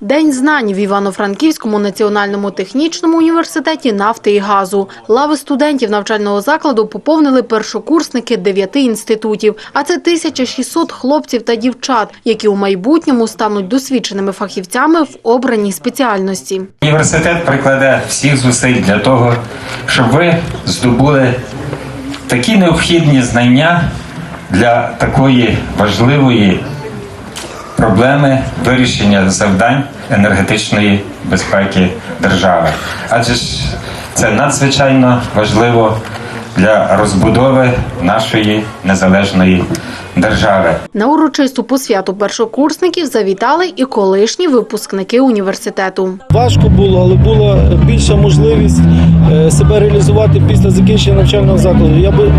День знань в Івано-Франківському національному технічному університеті нафти і газу. Лави студентів навчального закладу поповнили першокурсники дев'яти інститутів. А це 1600 хлопців та дівчат, які у майбутньому стануть досвідченими фахівцями в обраній спеціальності. Університет прикладе всіх зусиль для того, щоб ви здобули такі необхідні знання для такої важливої проблеми вирішення завдань енергетичної безпеки держави. Адже ж це надзвичайно важливо для розбудови нашої незалежної держави. На урочисту посвяту першокурсників завітали і колишні випускники університету. Важко було, але була більша можливість е, себе реалізувати після закінчення навчального закладу. Я би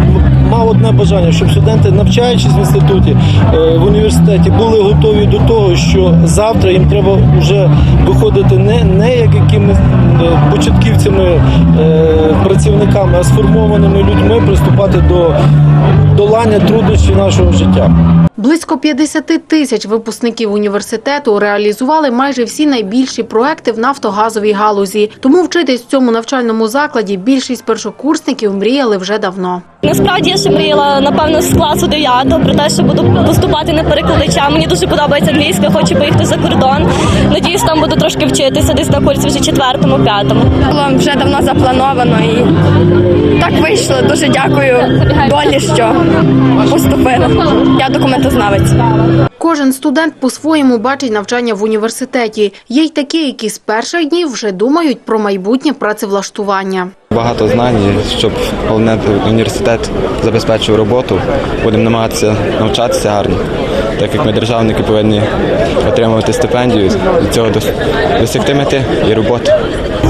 мав одне бажання, щоб студенти, навчаючись в інституті е, в університеті, були готові до того, що завтра їм треба вже виходити не, не як якимись е, початківцями, е, працівниками, а сформованими людьми приступати до долання труднощів нашого життя. Близько 50 тисяч випускників університету реалізували майже всі найбільші проекти в нафтогазовій галузі. Тому вчитись в цьому навчальному закладі більшість першокурсників мріяли вже давно. Насправді я ще мріяла напевно з класу 9 про те, що буду поступати на перекладача. Мені дуже подобається англійська, хочу поїхати за кордон. Надіюсь, там буду трошки вчитися, десь на курсі вже четвертому, п'ятому. було вже давно заплановано і так. Дуже дякую долі, що поступила. Я документознавець. Кожен студент по-своєму бачить навчання в університеті. Є й такі, які з перших днів вже думають про майбутнє працевлаштування. Багато знань, щоб головне університет забезпечив роботу. Будемо намагатися навчатися гарно, так як ми державники повинні отримувати стипендію, від цього досягти мети і роботи.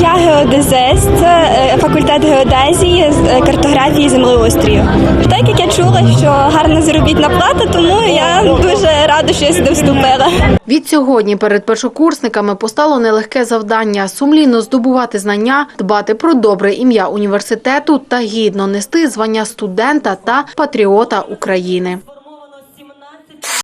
Я геодезист, е, факультет геодезії, з е, картографії і землеустрію. Так як я чула, що гарна заробітна плата, тому я дуже рада, що я сюди вступила. Від сьогодні перед першокурсниками постало нелегке завдання сумлінно здобувати знання, дбати про добре ім'я університету та гідно нести звання студента та патріота України.